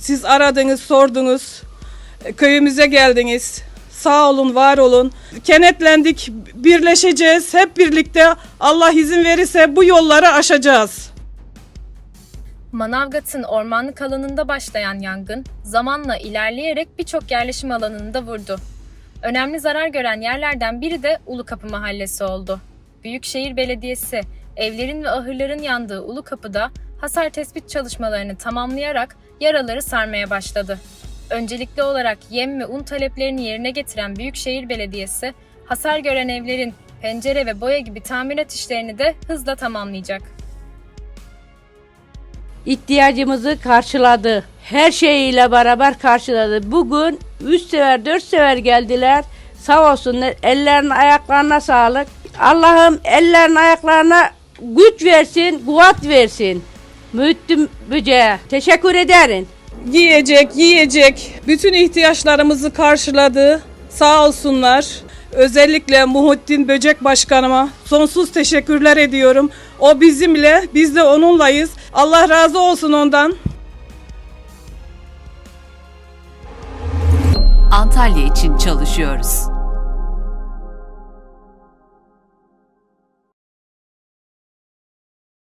Siz aradınız, sordunuz. E, Köyümüze geldiniz. Sağ olun, var olun. Kenetlendik, birleşeceğiz. Hep birlikte Allah izin verirse bu yolları aşacağız. Manavgat'ın ormanlık alanında başlayan yangın zamanla ilerleyerek birçok yerleşim alanını da vurdu. Önemli zarar gören yerlerden biri de Ulukapı Mahallesi oldu. Büyükşehir Belediyesi evlerin ve ahırların yandığı Ulukapı'da hasar tespit çalışmalarını tamamlayarak yaraları sarmaya başladı. Öncelikli olarak yem ve un taleplerini yerine getiren Büyükşehir Belediyesi hasar gören evlerin pencere ve boya gibi tamirat işlerini de hızla tamamlayacak. ihtiyacımızı karşıladı. Her şeyiyle beraber karşıladı. Bugün 3 sefer 4 sefer geldiler. Sağ olsunlar. Ellerine ayaklarına sağlık. Allah'ım ellerine ayaklarına güç versin, kuvvet versin. Müttüm böceğe. Teşekkür ederim. Yiyecek, yiyecek. Bütün ihtiyaçlarımızı karşıladı. Sağ olsunlar. Özellikle Muhittin Böcek Başkanıma sonsuz teşekkürler ediyorum. O bizimle, biz de onunlayız. Allah razı olsun ondan. Antalya için çalışıyoruz.